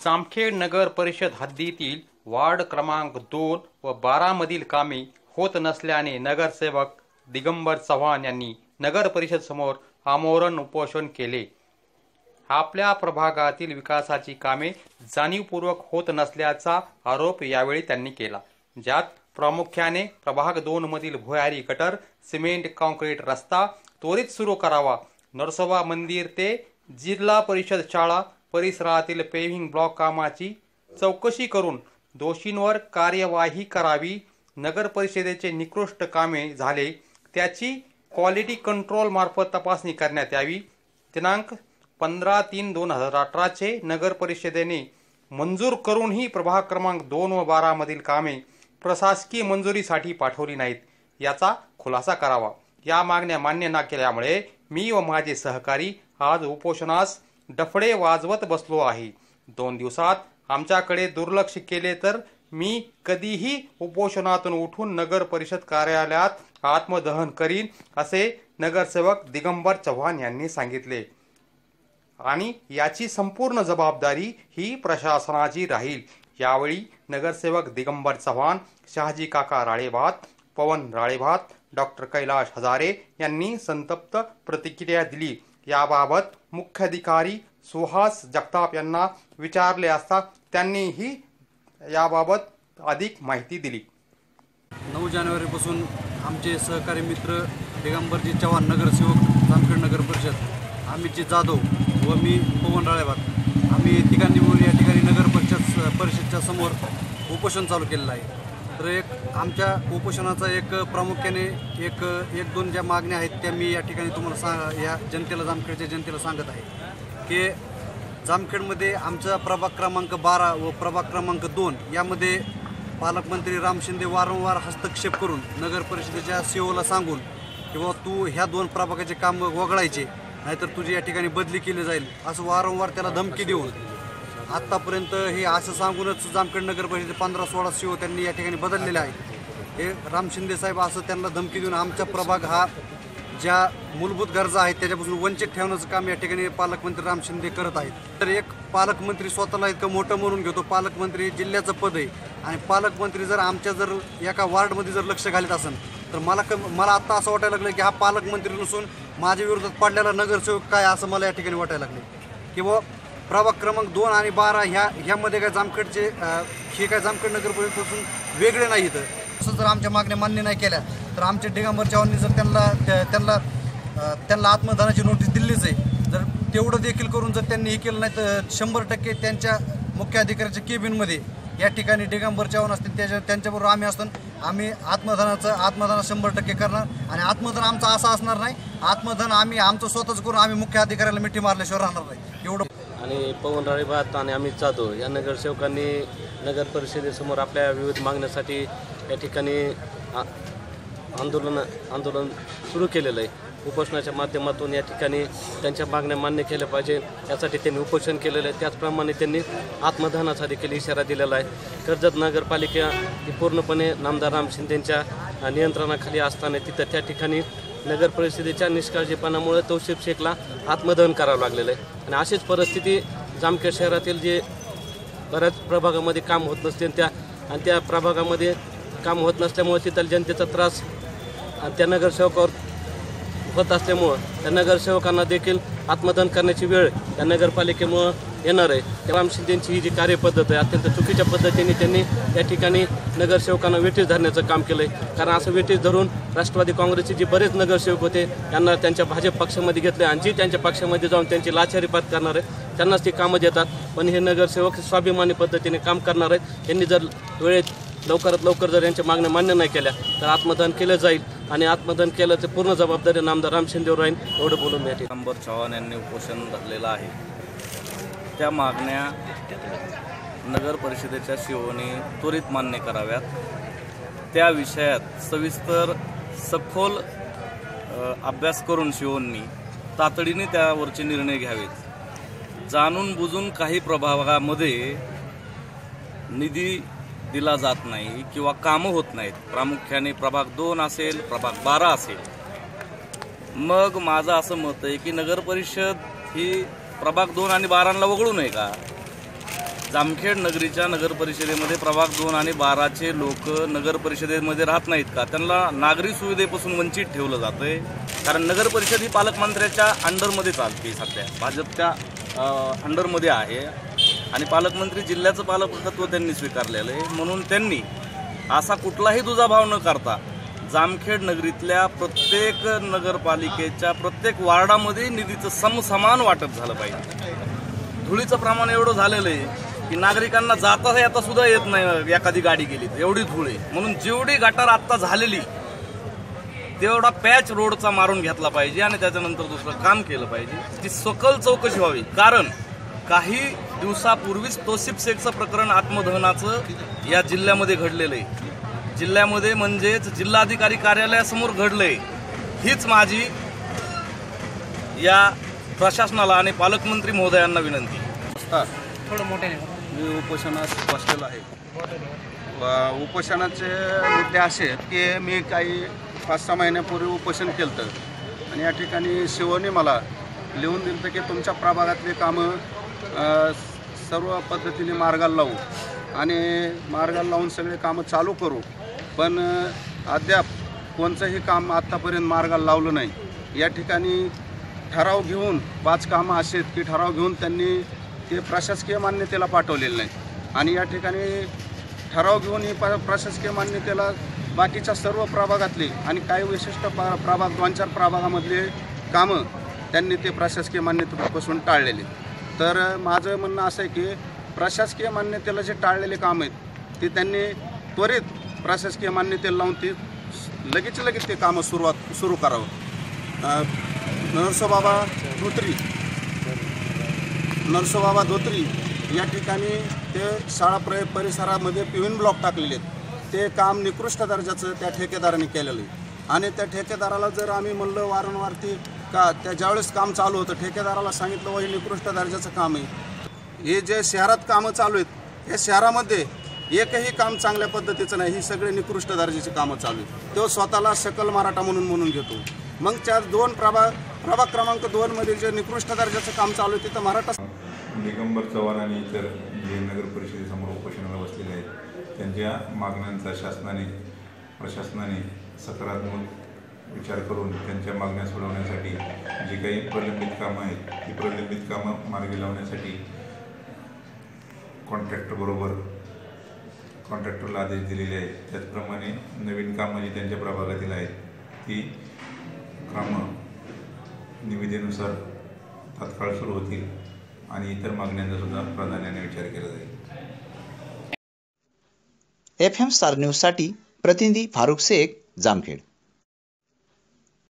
जामखेड नगर परिषद हद्दीतील वार्ड क्रमांक दोन व बारा मधील कामे होत नसल्याने नगरसेवक दिगंबर चव्हाण यांनी नगर परिषद समोर आमोरण उपोषण केले. आपल्या प्रभागातील विकासाची कामे जाणीवपूर्वक होत नसल्याचा आरोप यावेळी त्यांनी केला. ज्यात प्रामुख्याने प्रभाग दोन मधील भुयारी गटर सिमेंट कॉन्क्रीट रस्ता त्वरित सुरू करावा नरसोबा मंदिर ते जिल्हा परिषद शाळा परिसरातील पेव्हिंग ब्लॉक कामाची चौकशी करून दोषींवर कार्यवाही करावी नगर परिषदेचे निकृष्ट कामे झाले त्याची क्वालिटी कंट्रोल मार्फत तपासणी करण्यात यावी. दिनांक पंधरा तीन दोन हजार अठराचे नगर परिषदेने मंजूर करूनही प्रभाग क्रमांक दोन व बारामधील कामे प्रशासकीय मंजुरीसाठी पाठवली नाहीत याचा खुलासा करावा. या मागण्या मान्य न केल्यामुळे मी व माझे सहकारी आज उपोषणास डफडे वाजवत बसलो आहे. दोन दिवसात आमच्याकडे दुर्लक्ष केले तर मी कधीही उपोषणातून उठून नगर परिषद कार्यालयात आत्मदहन करीन असे नगरसेवक दिगंबर चव्हाण यांनी सांगितले. आणि याची संपूर्ण जबाबदारी ही प्रशासनाची राहील. यावेळी नगरसेवक दिगंबर चव्हाण शहाजी काका राळेभात पवन राळेभात डॉक्टर कैलाश हजारे यांनी संतप्त प्रतिक्रिया दिली. याबाबत मुख्याधिकारी सुहास जगताप यांना विचारले असता त्यांनीही याबाबत अधिक माहिती दिली. नऊ जानेवारीपासून आमचे सहकारी मित्र दिगंबरजी चव्हाण नगरसेवक जामखेड नगर परिषद अमितजी जाधव व मी पवन राळेबाग आम्ही तिघांनी मिळून या ठिकाणी नगर परिषद परिषदच्या समोर उपोषण चालू केलेलं आहे. तर एक आमच्या उपोषणाचा एक प्रामुख्याने एक एक दोन ज्या मागण्या आहेत त्या मी या ठिकाणी तुम्हाला सांग या जनतेला जामखेडच्या जनतेला सांगत आहे. की जामखेडमध्ये आमचा प्रभाग क्रमांक बारा व प्रभाग क्रमांक दोन यामध्ये पालकमंत्री राम शिंदे वारंवार हस्तक्षेप करून नगर परिषदेच्या सीओला सांगून किंवा तू ह्या दोन प्रभागाचे काम वगळायचे नाहीतर तुझी या ठिकाणी बदली केली जाईल असं वारंवार त्याला धमकी देऊन आत्तापर्यंत हे असं सांगूनच जामखेड नगर परिषदेचे पंधरा सोळा सीओ त्यांनी या ठिकाणी बदललेले आहे हे राम शिंदे साहेब असं त्यांना धमकी देऊन आमचा प्रभाग हा ज्या मूलभूत गरजा आहेत त्याच्यापासून वंचित ठेवण्याचं काम या ठिकाणी पालकमंत्री राम शिंदे करत आहेत. तर एक पालकमंत्री स्वतःला इतकं मोठं म्हणून घेतो. पालकमंत्री जिल्ह्याचं पद आहे. आणि पालकमंत्री जर आमच्या जर एका वार्डमध्ये जर लक्ष घालत असेल तर मला क मला आत्ता असं वाटायला लागलं की हा पालकमंत्री नसून माझ्या विरोधात पडलेला नगरसेवक काय असं मला या ठिकाणी वाटायला लागले किंवा प्रभाग क्रमांक दोन आणि बारा ह्या ह्यामध्ये काय जामखेडचे हे काय जामखेड नगर वेगळे नाही इथं. तसं जर आमच्या मागण्या मान्य नाही केल्या तर आमचे दिगंबर चव्हाणनी जर त्यांना त्या- त्यांना त्यांना आत्मदानाची नोटीस दिलीच आहे. जर तेवढं देखील करून जर त्यांनी हे केलं नाही तर शंभर टक्के त्यांच्या मुख्य अधिकाऱ्याच्या केबिनमध्ये या ठिकाणी दिगंबर चव्हाण असतील त्याच्या त्यांच्याबरोबर आम्ही असतो आम्ही आत्मधनाचं आत्मधन शंभर टक्के करणार. आणि आत्मधन आमचं असं असणार नाही. आत्मधन आम्ही आमचं स्वतःच करून आम्ही मुख्य अधिकाऱ्याला मिठी मारल्याशिवाय राहणार नाही. एवढं आणि पवन राळेभात आणि अमित जाधव या नगरसेवकांनी नगर परिषदेसमोर आपल्या विविध मागण्यासाठी या ठिकाणी आ- आंदोलन आंदोलन सुरू केलेलं आहे. उपोषणाच्या माध्यमातून या ठिकाणी त्यांच्या मागण्या मान्य केल्या पाहिजे यासाठी त्यांनी उपोषण केलेलं आहे. त्याचप्रमाणे त्यांनी आत्मदानाचा देखील इशारा दिलेला आहे. कर्जत नगरपालिका ही पूर्णपणे नामदार राम शिंदेंच्या नियंत्रणाखाली असताना तिथं त्या ठिकाणी नगर परिषदेच्या निष्काळजीपणामुळे तौशिफ शेखला आत्मदहन करावं लागलेलं आहे. आणि अशीच परिस्थिती जामखेड शहरातील जे बऱ्याच प्रभागामध्ये काम होत नसते त्या आणि त्या प्रभागामध्ये काम होत नसल्यामुळे तिथल्या जनतेचा त्रास आणि त्या नगरसेवकावर होत असल्यामुळं त्या नगरसेवकांना देखील आत्मदहन करण्याची वेळ त्या नगरपालिकेमुळं येणार आहे. त्या राम शिंदेची ही जी कार्यपद्धत आहे अत्यंत चुकीच्या पद्धतीने त्यांनी या ठिकाणी नगरसेवकांना वेटीस धरण्याचं काम केलं आहे कारण असं वेटीस धरून राष्ट्रवादी काँग्रेसचे जे बरेच नगरसेवक होते त्यांना त्यांच्या भाजप पक्षामध्ये घेतले आणि जी त्यांच्या पक्षामध्ये जाऊन त्यांची लाचारीपात करणार आहे त्यांनाच ते कामं देतात. पण हे नगरसेवक स्वाभिमानी पद्धतीने काम करणार आहेत. यांनी जर वेळेत लवकरात लवकर जर यांच्या मागण्या मान्य नाही केल्या तर आत्मदान केलं जाईल आणि आत्मदान केलं तर पूर्ण जबाबदारी नामदार राम शिंदेवर राहील एवढं बोलून या नंबर चव्हाण यांनी उपोषण धरलेलं आहे. त्या मागण्या नगर परिषदेच्या शिवोनी त्वरित मान्य कराव्यात. त्या विषयात सविस्तर सखोल अभ्यास करून शिवोंनी तातडीने त्यावरचे निर्णय घ्यावेत. जाणून बुजून काही प्रभागामध्ये निधी दिला जात नाही किंवा कामं होत नाहीत. प्रामुख्याने प्रभाग दोन असेल प्रभाग बारा असेल. मग माझं असं मत आहे की नगरपरिषद ही प्रभाग दोन आणि बारांना वगळू नये का? जामखेड नगरीच्या नगरपरिषदेमध्ये प्रभाग दोन आणि बाराचे लोक नगरपरिषदेमध्ये राहत नाहीत का? त्यांना नागरी सुविधेपासून वंचित ठेवलं जातंय. कारण नगरपरिषद ही पालकमंत्र्याच्या अंडरमध्ये चालते सध्या. भाजपच्या अंडरमध्ये आहे. आणि पालकमंत्री जिल्ह्याचं पालकत्व त्यांनी स्वीकारलेलं आहे. म्हणून त्यांनी असा कुठलाही दुजाभाव न करता जामखेड नगरीतल्या प्रत्येक नगरपालिकेच्या प्रत्येक वार्डामध्ये निधीचं समसमान वाटप झालं पाहिजे. धुळीचं प्रमाण एवढं झालेलं आहे की नागरिकांना जाता येता सुद्धा येत नाही एखादी गाडी गेली तर. एवढी धूळ आहे. म्हणून जेवढी गटार आत्ता झालेली तेवढा पॅच रोडचा मारून घेतला पाहिजे आणि त्याच्यानंतर दुसरं काम केलं पाहिजे. ती सकल चौकशी व्हावी. कारण काही दिवसापूर्वीच तोसिप शेखचं प्रकरण आत्मदहनाचं या जिल्ह्यामध्ये घडलेलं आहे. जिल्ह्यामध्ये म्हणजेच जिल्हाधिकारी कार्यालयासमोर घडलंय. हीच माझी या प्रशासनाला आणि पालकमंत्री महोदयांना विनंती. मी उपोषणास बसलेलो आहे. उपोषणाचे मुद्दे असे आहेत की मी काही पाच सहा महिन्यापूर्वी उपोषण केलं होतं आणि या ठिकाणी शिवने मला लिहून दिलं की तुमच्या प्रभागातली कामं सर्व पद्धतीने मार्गाला लावू. आणि मार्गाला लावून सगळे कामं चालू करू. पण अद्याप कोणचंही काम आत्तापर्यंत मार्गाला लावलं नाही. या ठिकाणी ठराव घेऊन पाच कामं असे आहेत की ठराव घेऊन त्यांनी ते प्रशासकीय मान्यतेला पाठवलेलं नाही. आणि या ठिकाणी ठराव घेऊन ही प्रशासकीय मान्यतेला बाकीच्या सर्व प्रभागातले आणि काही विशिष्ट प्रभाग दोन चार प्रभागामधले कामं त्यांनी ते प्रशासकीय मान्यतेपासून टाळलेले. तर माझं म्हणणं असं आहे की प्रशासकीय मान्यतेला जे टाळलेले कामं आहेत ते त्यांनी त्वरित प्रशासकीय मान्यतेला लावून ती लगेच लगेच ते कामं सुरुवात सुरू करावं. नरसोबाबा धोत्री नरसोबाबा धोत्री या ठिकाणी ते शाळा प्र परिसरामध्ये पिविन ब्लॉक टाकलेले आहेत. ते काम निकृष्ट दर्जाचं त्या ठेकेदाराने केलेलं आहे. आणि त्या ठेकेदाराला जर आम्ही म्हणलं वारंवार ती का त्या ज्यावेळेस काम चालू होतं ठेकेदाराला सांगितलं व हे निकृष्ट दर्जाचं काम आहे. हे जे शहरात कामं चालू आहेत या शहरामध्ये एकही काम चांगल्या पद्धतीचं नाही. ही सगळे निकृष्ट दर्जाची कामं चालू आहेत. तो स्वतःला सकल मराठा म्हणून म्हणून घेतो. मग त्या दोन प्रभा प्रभाग क्रमांक दोनमधील जे निकृष्ट दर्जाचं काम चालू आहे तिथं मराठा दिगंबर चव्हाण आणि इतर जे नगर परिषदेसमोर उपोषणाला बसलेले आहेत त्यांच्या मागण्यांचा शासनाने प्रशासनाने सकारात्मक विचार करून त्यांच्या मागण्या सोडवण्यासाठी जी काही प्रलंबित कामं आहेत ती प्रलंबित कामं मार्गी लावण्यासाठी कॉन्ट्रॅक्टरबरोबर कॉन्ट्रॅक्टरला आदेश दिलेले आहेत. त्याचप्रमाणे नवीन कामं जी त्यांच्या प्रभागातील आहेत ती कामं निविदेनुसार तात्काळ सुरू होतील आणि इतर मागण्यांचा सुद्धा प्राधान्याने विचार केला जाईल. एफ एम स्टार न्यूजसाठी प्रतिनिधी फारुख शेख जामखेड.